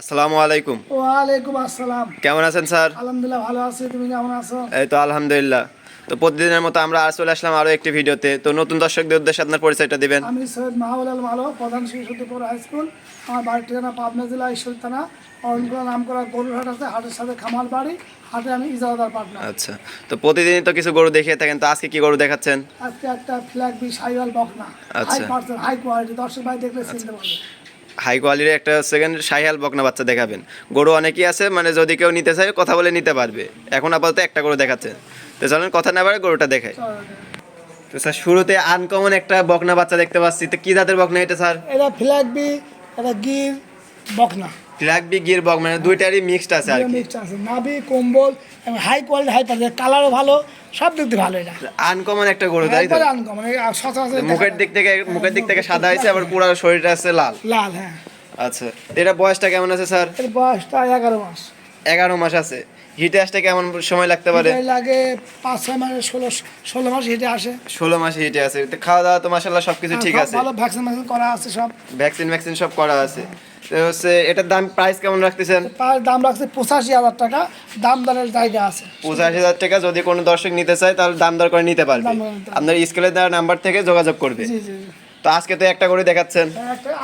আসসালামু আলাইকুম। ওয়ালাইকুম আসসালাম। কেমন আছেন স্যার? আলহামদুলিল্লাহ ভালো আছি। তুমি কেমন আছো? এই তো আলহামদুলিল্লাহ। তো প্রতিদিনের মতো আমরা আর চলে আসলাম একটি ভিডিওতে। তো নতুন দর্শকদের উদ্দেশ্যে আপনার পরিচয়টা দিবেন। আমি সৈয়দ মাহবুল আল মালো প্রধান শিশুদ্দিপুর হাই স্কুল। আমার বাড়ির ঠিকানা পাবনা জেলা ঈশ্বর থানা। অরণকুলা নাম করা গরুরহাট আছে হাটের সাথে খামার বাড়ি। হাটে আমি পার্টনার। আচ্ছা। তো প্রতিদিনই তো কিছু গরু দেখিয়ে থাকেন। তো আজকে কি গরু দেখাচ্ছেন? আজকে একটা ফ্ল্যাগ বি সাইওয়াল বকনা। হাই। পার্সেন্ট হাই কোয়ালিটি দর্শক ভাই দেখলে চিনতে পারবে। হাই কোয়ালিটির একটা সেকেন্ড শাহিয়াল বকনা বাচ্চা দেখাবেন। গরু অনেকেই আছে মানে যদি কেউ নিতে চায়, কথা বলে নিতে পারবে। এখন আপাতত একটা গরু দেখাচ্ছে। তো চলেন, কথা না পারে গরুটা দেখায় তো স্যার, শুরুতে আনকমন একটা বকনা বাচ্চা দেখতে পাচ্ছি। তো কি জাতের বকনা এটা, স্যার? এটা ফ্ল্যাগবি এটা গির বকনা। গির বক মানে দুইটারই মিক্সড আছে আর কি। মিক্সড আছে। নাভি কম্বল এবং হাই কোয়ালিটি হাই কালারও ভালো সব দিক দিয়ে ভালো এটা আনকমন একটা গরু তাই তো? আনকমন সচরাচর মুখের দিক থেকে মুখের দিক থেকে সাদা হয়েছে আবার পুরো শরীরটা আছে লাল। লাল হ্যাঁ। আচ্ছা এটা বয়সটা কেমন আছে স্যার? এর বয়সটা এগারো মাস। এগারো মাস আছে। হিটে আসতে কেমন সময় লাগতে পারে? লাগে পাঁচ ছয় মাসে ষোলো ষোলো মাস হেঁটে আসে। ষোলো মাসে হিটে তো খাওয়া দাওয়া তো মাসাল্লাহ সবকিছু ঠিক আছে। ভালো ভ্যাকসিন ভ্যাকসিন করা আছে সব। ভ্যাকসিন ভ্যাকসিন সব করা আছে। তো হচ্ছে এটার দাম প্রাইস কেমন রাখতেছেন? দাম রাখছে পঁচাশি হাজার টাকা। দাম দরের জায়গা আছে। পঁচাশি হাজার টাকা যদি কোনো দর্শক নিতে চায় তাহলে দাম দর করে নিতে পারবে। আপনার স্কেলের দেওয়া নাম্বার থেকে যোগাযোগ করবে। তো আজকে তো একটা করে দেখাচ্ছেন।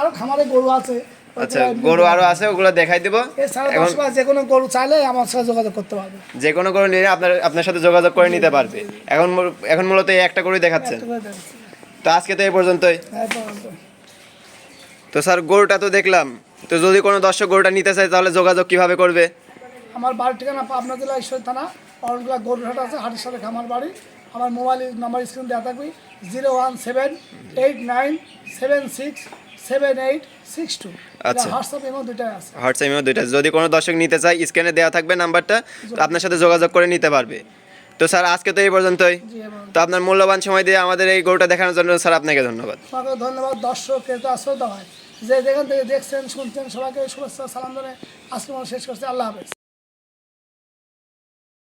আরও খামারে গরু আছে। আচ্ছা গরু আরও আছে ওগুলো দেখাই দিব। যে কোনো গরু চাইলে আমার সাথে যোগাযোগ করতে পারবে। যে কোনো গরু নিলে আপনার আপনার সাথে যোগাযোগ করে নিতে পারবে। এখন এখন মূলত এই একটা করে দেখাচ্ছেন। তো আজকে তো এই পর্যন্তই। তো স্যার গরুটা তো দেখলাম। তো যদি কোনো দর্শক গরুটা নিতে চায় তাহলে যোগাযোগ কীভাবে করবে? আমার বাড়ির ঠিকানা পাবনা জেলা ঈশ্বর থানা অরণগুলা গরুরহাট আছে হাটের সাথে খামার বাড়ি। আমার মোবাইল নাম্বার স্ক্রিন দেওয়া থাকবে zero one seven eight nine seven six seven eight six two আচ্ছা। হোয়াটসঅ্যাপ দুইটাই আছে। দুইটা যদি কোনো দর্শক নিতে চায় স্ক্যানে দেওয়া থাকবে নাম্বারটা তো আপনার সাথে যোগাযোগ করে নিতে পারবে। তো স্যার আজকে তো এই পর্যন্তই। তো আপনার মূল্যবান সময় দিয়ে আমাদের এই গরুটা দেখানোর জন্য স্যার আপনাকে ধন্যবাদ। ধন্যবাদ দর্শক ক্রেতা শ্রোতা হয় যে যেখান থেকে দেখছেন শুনছেন সবাইকে শুভেচ্ছা সালাম জানাই। আজকে শেষ করছে। আল্লাহ হাফেজ।